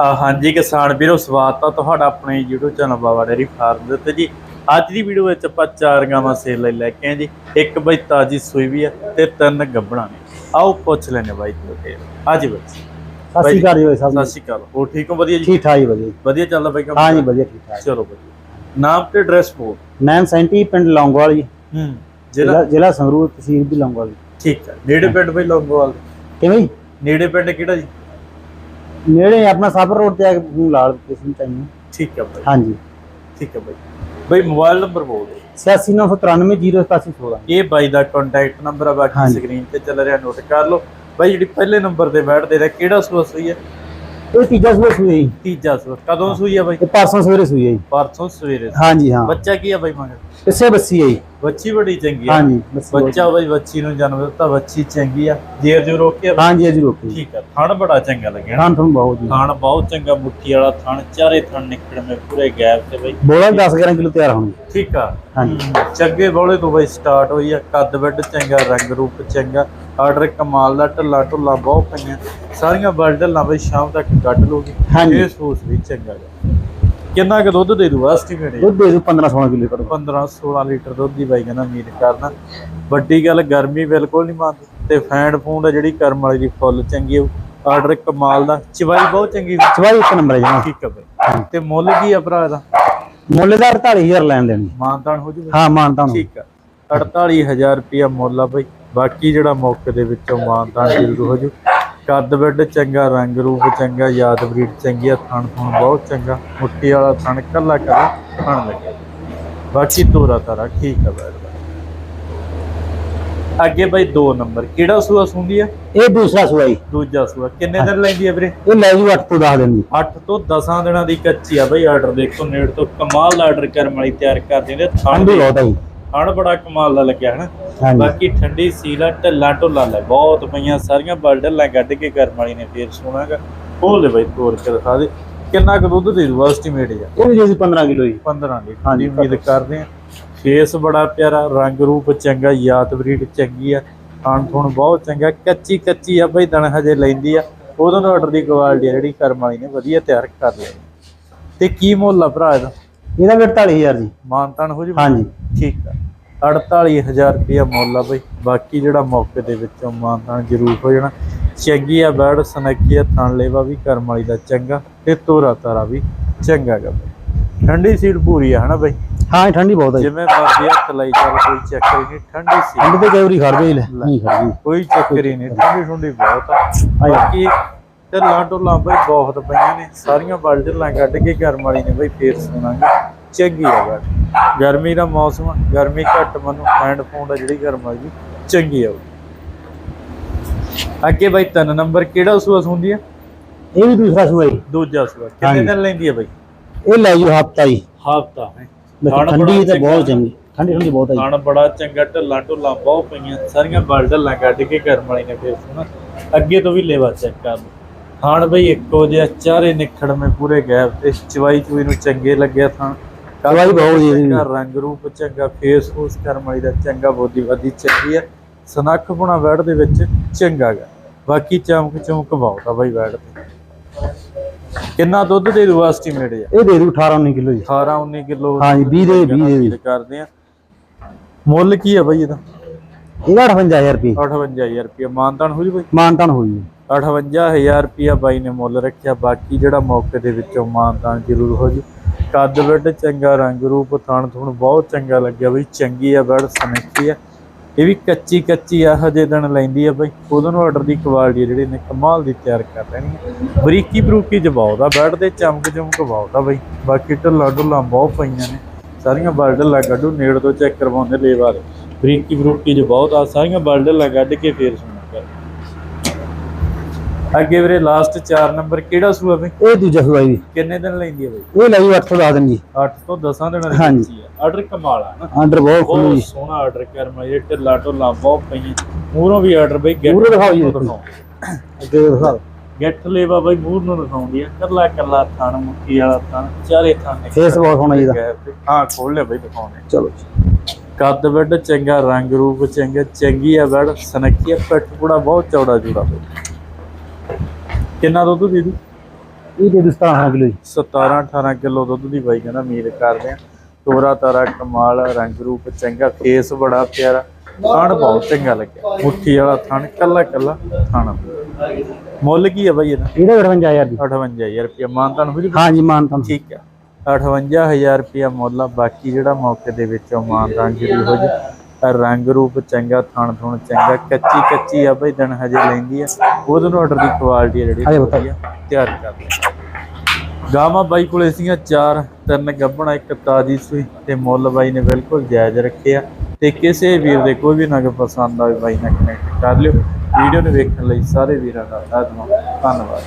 ਹਾਂਜੀ ਕਿਸਾਨ ਵੀਰੋ ਸਵਾਗਤ ਆ ਤੁਹਾਡਾ ਆਪਣੇ YouTube channel Baba dairy farm ਦੇ ਉੱਤੇ ਜੀ। ਅੱਜ ਦੀ ਵੀਡੀਓ ਵਿੱਚ ਆਪਾਂ ਚਾਰ ਗਾਵਾਂ ਸੇਲ ਲਈ ਲੈ ਕੇ ਆਏ ਜੀ। ਇੱਕ ਬਈ ਤਾਜੀ ਸੂਈ ਵੀ ਆ ਤੇ ਤਿੰਨ ਗੱਬਣਾ ਨੇ। ਆਓ ਪੁੱਛ ਲੈਣੇ ਬਾਈ ਤੇ ਹਾਂਜੀ ਬਾਈ ਸਤਿ ਸ਼੍ਰੀ ਅਕਾਲ ਜੀ ਸਾਹਿਬ ਸਤਿ ਸ਼੍ਰੀ ਅਕਾਲ। ਹੋਰ ਠੀਕ ਹੋ? ਵਧੀਆ ਜੀ? ਠੀਕ ਠਾਕ ਜੀ ਵਧੀਆ। ਵਧੀਆ ਚੱਲਦਾ ਬਾਈ ਕੰਮ? ਹਾਂ ਜੀ ਵਧੀਆ ਠੀਕ ਠਾਕ। ਚਲੋ ਵਧੀਆ ਨਾਮ ਤੇ ਐਡਰੈਸ ਬੋਲ। 970 ਪਿੰਡ ਲੌਂਗੋਵਾਲ ਜੀ। ਹੂੰ ਜ਼ਿਲ੍ਹਾ? ਜ਼ਿਲ੍ਹਾ ਸੰਗਰੂਰ ਤਹਿਸੀਲ ਵੀ ਲੌਂਗੋਵਾਲ। ਠੀਕ ਹੈ। ਨੇੜੇ ਪਿੰਡ ਬਈ ਲੌਂਗੋਵਾਲ। ਕਿਵੇਂ ਨੇੜੇ ਪਿੰਡ ਕਿਹੜਾ ਜੀ? ਨੇੜੇ ਆਪਣਾ ਸਾਬਰ ਰੋਡ ਤੇ ਆ ਕੇ ਲਾਲ ਕਿਸਮ ਚਾਹੀਏ ਠੀਕ ਹੈ ਬਾਈ। ਹਾਂਜੀ। ਠੀਕ ਹੈ ਬਾਈ। ਬਈ ਮੋਬਾਈਲ ਨੰਬਰ ਬੋਲ ਦਿਓ। 8693908716 ਇਹ ਬਾਈ ਦਾ ਕੰਟੈਕਟ ਨੰਬਰ ਆ ਬਾਕੀ। ਸਕਰੀਨ ਤੇ ਚੱਲ ਰਿਹਾ ਨੋਟ ਕਰ ਲਓ। ਬਾਈ ਜਿਹੜੀ ਪਹਿਲੇ ਨੰਬਰ ਤੇ ਬੈਠਦੇ ਨੇ ਕਿਹੜਾ ਸੂਆ ਹੈ? ਇਹ ਤੀਜਾ ਸੂਆ ਸੂਈ ਹੈ ਜੀ। ਤੀਜਾ ਸੂਆ। ਕਦੋਂ ਸੂਈ ਹੈ ਬਾਈ? ਇਹ ਪਰਸੋਂ ਸਵੇਰੇ ਸੂਈ ਹੈ ਜੀ। ਪਰਸੋਂ ਸਵੇਰੇ ਹਾਂਜੀ ਹਾਂ। ਬੱਚਾ ਕੀ ਹੈ ਬਾਈ ਮਗਰ ਇਸੇ ਬੱਸੀ ਹੈ ਜੀ। ਬੱਚੀ ਬੜੀ ਚੰਗੀ ਹੈ ਹਾਂਜੀ ਬੱਸੀ ਬਹੁਤ- ਬੱਚਾ ਬਾਈ ਬੱਚੀ ਨੂੰ ਜਨਮ ਦਿੱਤਾ ਬੱਚੀ ਚੰਗੀ ਆ। ਜੇਰ ਜੋ ਰੋਕਿਆ ਹਾਂਜੀ ਜੀ। ਰੋਕੀ ਠੀਕ ਆ ਥਣ ਬੜਾ ਚੰਗਾ ਲੱਗਿਆ ਨਾ। ਹਾਂ ਤੁਹਾਨੂੰ ਬਹੁਤ ਜੀ। ਥਣ ਬਹੁਤ ਚੰਗਾ ਮੁੱਠੀ ਵਾਲਾ ਥਣ ਚਾਰੇ ਥਣ ਨਿਕਲਵੇਂ ਪੂਰੇ ਗੈਪ ਤੇ ਬਾਈ। ਬੋਲਾ 10 11 ਕਿਲੋ ਤਿਆਰ ਹੋਣੀ ਠੀਕ ਆ। ਹਾਂਜੀ। ਹਮ, ਚੰਗੇ ਬੋਲੇ ਤੋਂ ਬਾਈ ਸਟਾਰਟ ਹੋਈ ਆ। ਕੱਦ ਵੱਡ ਚੰਗਾ ਰੰਗ ਰੂਪ ਚੰਗਾ। ਆਰਡਰ ਕਮਾਲ ਦਾ ਢੱਲਾ ਢੁੱਲਾ ਬਹੁਤ ਪਈਆਂ। ਸਾਰੀਆਂ ਬਲਡਲਾਂ ਬਾਈ ਸ਼ਾਮ ਤੱਕ ਕੱਢ ਲੋਗੇ। ਇਹ ਸੂਸ ਵੀ ਚੰਗਾ ਗਾ। ਕਿੰਨਾ ਕੁ ਦੁੱਧ ਦੇ ਦੂ ਐਸਟੀਮੇਟ ਦੁੱਧ ਦੇ ਦੂ 15 16 ਕਿਲੋ ਕਰੋ। 15 16 ਲੀਟਰ ਦੁੱਧ ਦੀ ਬਾਈ ਕਹਿੰਦਾ ਉਮੀਦ ਕਰਦਾ। ਵੱਡੀ ਗੱਲ ਗਰਮੀ ਬਿਲਕੁਲ ਨਹੀਂ ਮੰਨਦੀ। ਤੇ ਫੈਂਡ ਫੂੰਡ ਆ ਜਿਹੜੀ ਕਰਮ ਵਾਲੀ ਦੀ ਫੁੱਲ ਚੰਗੀ ਆਰਡਰ ਕਮਾਲ ਦਾ। ਚਵਾਈ ਬਹੁਤ ਚੰਗੀ। ਚਵਾਈ ਇੱਕ ਨੰਬਰ ਹੈ ਜਮਾ ਠੀਕ ਬਾਈ। ਤੇ ਮੁੱਲ ਕੀ ਆ ਭਰਾ ਦਾ? ਮੁੱਲ ਦਾ 48000 ਲੈਣ ਦੇਣੀ। ਮਾਨਤਾਨ ਹੋ ਜੂਗਾ? ਹਾਂ ਮਾਨਤਾ ਨੂੰ ਠੀਕ ਆ। 48000 ਰੁਪਿਆ ਮੁੱਲ ਆ ਬਈ। ਬਾਕੀ ਜਿਹੜਾ ਮੌਕੇ ਦੇ ਵਿੱਚੋਂ ਮਾਨਤਾਨ ਜ਼ਰੂਰ ਹੋ ਜੂ। ਕੱਦ ਬੈੱਡ ਚੰਗਾ ਰੰਗ ਰੂਪ ਚੰਗਾ ਯਾਦ ਬਰੀਡ ਚੰਗੀ ਆ ਥਣ ਥਣ ਬਹੁਤ ਚੰਗਾ। ਮੁੱਠੀ ਵਾਲਾ ਥਣ ਕੱਲਾ ਕੱਲਾ ਥਣ ਲੱਗਿਆ ਬਾਕੀ ਤੋਰਾ ਤਾਰਾ ਠੀਕ ਆ ਬੈਠ ਅੱਗੇ ਬਈ 2 ਨੰਬਰ ਕਿਹੜਾ ਸੂਆ ਸੁੰਦੀ ਆ? ਇਹ ਦੂਸਰਾ ਸੂਆ ਜੀ। ਦੂਜਾ ਸੂਆ ਕਿੰਨੇ ਦਿਨ ਲੈਂਦੀ ਆ ਵੀਰੇ? ਇਹ ਲੈ ਜੂ 8 ਤੋਂ 10 ਦਿਨ ਦੀ। 8 ਤੋਂ 10 ਦਿਨਾਂ ਦੀ ਕੱਚੀ ਆ ਬਈ ਆਰਡਰ ਦੇਖੋ ਨੇੜ ਤੋਂ ਕਮਾਲ ਦਾ ਆਰਡਰ ਕਰਮ ਵਾਲੀ ਤਿਆਰ ਕਰ ਦਿੰਦੇ ਥਣ ਵੀ ਬਹੁਤ ਹੈ ਜੀ। ਬੜਾ ਕਮਾਲ ਦਾ ਲੱਗਿਆ ਹਨਾ। ਹਾਂਜੀ। ਬਾਕੀ ਠੰਡੀ ਸੀਲਾ ਢੱਲਾ ਢੁੱਲਾ ਲੈ ਬਹੁਤ ਪਈਆਂ ਸਾਰੀਆਂ ਬਲਡਲਾਂ ਕੱਢ ਕੇ ਕਰਮ ਵਾਲੀ ਨੇ ਫੇਰ ਸੋਣਾਗਾ ਖੋਲ ਦੇ ਬਾਈ ਤੋੜ ਕੇ ਦਿਖਾ ਦੇ ਕਿੰਨਾ ਕੁ ਦੁੱਧ ਦੇ ਦੂ ਐਸਟੀਮੇਟ ਜਾ ਇਹ ਵੀ ਜੀ 15 ਕਿਲੋ ਜੀ 15 ਲੀਟਰ ਦੀ ਹਾਂਜੀ, ਉਮੀਦ ਕਰਦੇ ਆ। ਫੇਸ ਬੜਾ ਪਿਆਰਾ ਰੰਗ ਰੂਪ ਚੰਗਾ ਯਾਦ ਬਰੀਡ ਚੰਗੀ ਆ ਖਾਣ ਥੁਣ ਬਹੁਤ ਚੰਗਾ ਕੱਚੀ ਕੱਚੀ ਆ ਬਈ ਦਣ ਹਜੇ ਲੈਂਦੀ ਆ। ਉਦੋਂ ਦਾ ਆਰਡਰ ਦੀ ਕੁਆਲਿਟੀ ਆ ਜਿਹੜੀ ਕਰਮ ਵਾਲੀ ਨੇ ਵਧੀਆ ਤਿਆਰ ਕਰ ਲਈ। ਤੇ ਕੀ ਮੁੱਲ ਆ ਭਰਾ ਇਹਦਾ? ਇਹਦਾ ਵੀ 48000 ਜੀ। ਮਾਨਤਾਨ ਹੋ ਜੂ? ਹਾਂਜੀ। ਠੀਕ ਆ। 48000 ਰੁਪਇਆ ਮੁੱਲ ਆ ਬਈ। ਬਾਕੀ ਜਿਹੜਾ ਮੌਕੇ ਦੇ ਵਿੱਚੋਂ ਮਾਨਤਾਨ ਜ਼ਰੂਰ ਹੋ ਜਾਣਾ। ਚੰਗੀ ਆ ਬੈੜ ਸਨੱਕੀ ਆ ਥਣ ਲੇਵਾ ਵੀ ਕਰਮ ਵਾਲੀ ਦਾ ਚੰਗਾ ਤੇ ਤੋਰਾ ਤਾਰਾ ਵੀ ਚੰਗਾ ਗਾ ਬਈ। ਠੰਡੀ ਸੀਟ ਪੂਰੀ ਆ ਹਨਾ ਬਈ? ਹਾਂ ਠੰਡੀ ਬਹੁਤ ਹੈ ਜਿਵੇਂ ਮਰਜ਼ੀ ਹੱਥ ਲਾਈ ਚੱਲ ਕੋਈ ਚੱਕਰ ਨਹੀਂ ਠੰਡੀ ਸੀ ਠੰਡੀ ਤੇ ਕਈ ਖੜ ਗਈ ਲੈ ਨਹੀਂ ਖੜਦੀ ਕੋਈ ਚੱਕਰ ਹੀ ਨਹੀਂ ਠੰਡੀ ਠੰਡੀ ਬਹੁਤ ਆ। ਬਾਕੀ ਤੇ ਲਾਂਟੋ ਬਈ ਬਹੁਤ ਪਈਆਂ ਨੇ ਸਾਰੀਆਂ ਬਲਡਲਾਂ ਕੱਢ ਕੇ ਗਰਮ ਵਾਲੀ ਨੇ ਬਈ ਫੇਰ ਸੁਣਾਂਗੇ। ਚੰਗੀ ਆ ਬੈਠ ਗਰਮੀ ਦਾ ਮੌਸਮ ਆ, ਗਰਮੀ ਘੱਟ ਮਨੂੰ ਹੈਂਡ ਫੋਨ ਆ ਜਿਹੜੀ ਗਰਮ ਵਾਲੀ ਚੰਗੀ ਆ ਅੱਗੇ ਬਈ ਤਿੰਨ ਨੰਬਰ ਕਿਹੜਾ ਸੂਆ ਸੁੰਦੀ ਆ? ਇਹ ਵੀ ਦੂਸਰਾ ਸੂਆ ਜੀ। ਦੂਜਾ ਸੂਆ ਕਿੰਨੇ। ਦਿਨ ਲੈਂਦੀ ਆ ਬਈ? ਇਹ ਲੈ ਜੂ ਹਫਤਾ ਜੀ। ਹਫਤਾ। ਹੈ ਖਾਣਾ ਠੰਡੀ ਤੇ ਬਹੁਤ ਚੰਗਾ। ਠੰਡੀ ਠੰਡੀ ਬਹੁਤ ਹੈ ਜੀ। ਖਾਣ ਬੜਾ ਚੰਗਾ ਢੱਲਾ ਢੁੱਲਾ ਬਹੁਤ ਪਈਆਂ ਸਾਰੀਆਂ ਬਲਡਲਾਂ ਕੱਢ ਕੇ ਗਰਮ ਵਾਲੀ ਨੇ ਫੇਰ ਸੁਣਾ। ਅੱਗੇ ਤੋਂ ਵੀ ਲੈਵਾ ਚੈੱਕ ਕਰ ਖਾਣ ਬਈ ਇੱਕੋ ਜਿਹਾ ਚਾਰੇ ਨਿਖੜਵੇਂ ਪੂਰੇ ਗੈਪ ਤੇ ਚਵਾਈ ਚੂਈ ਨੂੰ ਚੰਗੇ ਲੱਗਿਆ ਥਾਂ ਚਵਾਈ ਬਹੁਤ ਜੀ ਇਹਦੀ। ਚੰਗਾ ਰੰਗ ਰੂਪ ਚੰਗਾ ਫੇਸ ਫੂਸ ਕਰਮ ਵਾਲੀ ਦਾ ਚੰਗਾ ਬੋਦੀ ਬਾਦੀ ਚੰਗੀ ਆ। ਸਨੱਖ ਪੁਣਾ ਵੈੜ ਦੇ ਵਿੱਚ ਚੰਗਾ ਗਾ। ਬਾਕੀ ਚਮਕ ਚਮਕ ਬਹੁਤ ਆ ਬਾਈ ਵੈੜ ਤੇ। ਕਿੰਨਾ ਦੁੱਧ ਦੇ ਦੂ ਐਸਟੀਮੇਟ ਆ? ਇਹ ਦੇ ਦੂ 18 19 ਕਿਲੋ ਜੀ। 18 19 ਕਿਲੋ ਹਾਂਜੀ, ਵੀਹ ਦੇ, ਵੀਹ ਦੇ ਵੀ। ਕਰਦੇ ਆ। ਮੁੱਲ ਕੀ ਆ ਬਾਈ ਇਹਦਾ? ਇਹਦਾ 58000 ਰੁਪਏ। 58000 ਰੁਪਏ। ਮਾਨਤਾਨ ਹੋ ਜੀ ਬਾਈ? ਮਾਨਤਾਨ ਹੋਈ ਜੀ। 58000 ਰੁਪਿਆ ਬਾਈ ਨੇ ਮੁੱਲ ਰੱਖਿਆ। ਬਾਕੀ ਜਿਹੜਾ ਮੌਕੇ ਦੇ ਵਿੱਚੋਂ ਮਾਨਤਾਨ ਜ਼ਰੂਰ ਹੋ ਜੂ। ਕੱਦ ਵੱਡ ਚੰਗਾ ਰੰਗ ਰੂਪ, ਥਣ ਥੁਣ ਬਹੁਤ ਚੰਗਾ ਲੱਗਿਆ ਬਈ, ਚੰਗੀ ਆ, ਬੜ ਸਨੱਖੀ ਆ। ਇਹ ਵੀ ਕੱਚੀ ਕੱਚੀ ਆ, ਹਜੇ ਦਿਨ ਲੈਂਦੀ ਆ ਬਈ। ਉਦੋਂ ਨੂੰ ਆਰਡਰ ਦੀ ਕੁਆਲਿਟੀ ਜਿਹੜੀ ਨੇ ਕਮਾਲ ਦੀ ਤਿਆਰ ਕਰ ਲੈਣੀ ਹੈ ਬਰੀਕੀ ਬਰੂਕੀ ਚ ਬਹੁਤ ਬੈਡ ਤੇ ਚਮਕ ਚਮਕ ਬਹੁਤ ਆ ਬਈ। ਬਾਕੀ ਢੱਲਾ ਢੁੱਲਾ ਬਹੁਤ ਪਈਆਂ ਨੇ। ਸਾਰੀਆਂ ਬਲਡਲਾਂ ਕੱਢੋ ਨੇੜ ਤੋਂ ਚੈੱਕ ਕਰਵਾਉਂਦੇ ਲੇਵਾ ਦੇ ਬਰੀਕੀ ਬਰੂਕੀ ਚ ਬਹੁਤ ਸਾਰੀਆਂ ਬਲਡਲਾਂ ਕੱਢ ਕੇ ਫੇਰ ਸੁਣਾ ਕਰ ਅੱਗੇ ਵੀਰੇ ਲਾਸਟ 4 ਨੰਬਰ ਕਿਹੜਾ ਸੂਆ ਬਈ? ਇਹ ਦੂਜਾ ਸੂਆ ਜੀ। ਕਿੰਨੇ ਦਿਨ ਲੈਂਦੀ ਹੈ ਬਈ? ਇਹ ਲੈ ਜੂ 8 ਤੋਂ 10 ਦਿਨ ਜੀ। 8 ਤੋਂ 10 ਦਿਨਾਂ ਦੀ ਹਾਂਜੀ। ਆਰਡਰ ਕਮਾਲ ਆ ਨਾ। ਆਰਡਰ ਬਹੁਤ ਸੋਹਣਾ ਆਰਡਰ ਕਰ ਮੈਂ ਇਹ ਢਿੱਲਾ ਢੋਲਾ ਬਹੁਤ ਪਈਆਂ। ਮੂਹਰੋਂ ਵੀ ਆਰਡਰ ਬਈ get ਮੂਹਰੋਂ ਦਿਖਾਓ ਜੀ। ਦਿਖਾਓ। ਅੱਗੇ ਦਿਖਾ get ਲੇਵਾ ਬਈ ਮੂਹਰ ਨੂੰ ਦਿਖਾਉਂਦੀ ਆ। ਕੱਲਾ ਕੱਲਾ ਥਣ ਮੁੱਠੀ ਵਾਲਾ ਥਣ ਚਾਰੇ ਥਣ ਫੇਸ ਬਹੁਤ ਸੋਹਣਾ ਜੀ ਤੇ। ਹਾਂ ਖੋਲ ਲੈ ਬਈ ਦਿਖਾਉਣੇ ਚਲੋ ਕੱਦ ਵੱਡ ਚੰਗਾ ਰੰਗ ਰੂਪ ਚੰਗਾ ਚੰਗੀ ਆ ਬੜ ਸਨੱਖੀ ਆ ਪੂੜਾ ਬਹੁਤ ਚੌੜਾ ਜੂੜਾ ਬਈ। ਕਿੰਨਾ ਦੁੱਧ ਦੇ ਦੂ ਇਹ ਦੇ ਦਿਸਤਾ 18 ਕਿਲੋ ਜੀ। 17 18 ਕਿਲੋ ਦੁੱਧ ਦੀ ਬਾਈ ਕਹਿੰਦਾ ਉਮੀਦ ਕਰਦੇ ਆ ਤੋਰਾ ਤਾਰਾ ਕਮਾਲ ਰੰਗ ਰੂਪ ਚੰਗਾ ਫੇਸ ਬੜਾ ਪਿਆਰਾ। ਥਣ ਬਹੁਤ ਚੰਗਾ ਲੱਗਿਆ। ਮੁੱਠੀ ਵਾਲਾ ਥਣ ਕੱਲਾ ਕੱਲਾ ਥਣ। ਮੁੱਲ ਕੀ ਹੈ ਬਾਈ ਇਹਦਾ? ਇਹਦਾ 58000 ਦੀ। 58000 ਰੁਪਇਆ। ਮਾਨਤਾਨ ਹੋ ਜੀ? ਹਾਂ ਜੀ ਮਾਨਤਾ ਠੀਕ ਆ। 58000 ਰੁਪਇਆ ਮੁੱਲ ਆ। ਬਾਕੀ ਜਿਹੜਾ ਮੌਕੇ ਦੇ ਵਿੱਚੋਂ ਮਾਨਤਾਨ ਜਿਹੜੀ ਹੋ ਜੀ ਰੰਗ ਰੂਪ ਚੰਗਾ ਥਣ ਥੁਣ ਚੰਗਾ ਕੱਚੀ ਕੱਚੀ ਆ ਬਈ ਦਿਨ ਹਜੇ ਲੈਂਦੀ ਆ। ਉਹਦੇ ਨੂੰ ਆਰਡਰ ਦੀ ਕੁਆਲਿਟੀ ਆ ਜਿਹੜੀ ਵਧੀਆ ਤਿਆਰ ਕਰ ਲਈ ਗਾਵਾਂ ਬਾਈ ਕੋਲੇ ਸੀਗੀਆਂ ਚਾਰ ਤਿੰਨ ਗੱਭਣਾ ਇੱਕ ਤਾਜੀ ਸੂਈ ਤੇ ਮੁੱਲ ਬਾਈ ਨੇ ਬਿਲਕੁਲ ਜਾਇਜ਼ ਰੱਖਿਆ ਤੇ ਕਿਸੇ ਵੀਰ ਦੇ ਕੋਈ ਵੀ ਨਗ ਪਸੰਦ ਆਵੇ ਬਾਈ ਨਾਲ ਕਨੈਕਟ ਕਰ ਲਿਓ। ਵੀਡੀਓ ਨੂੰ ਵੇਖਣ ਲਈ ਸਾਰੇ ਵੀਰਾਂ ਦਾ ਧੰਨਵਾਦ।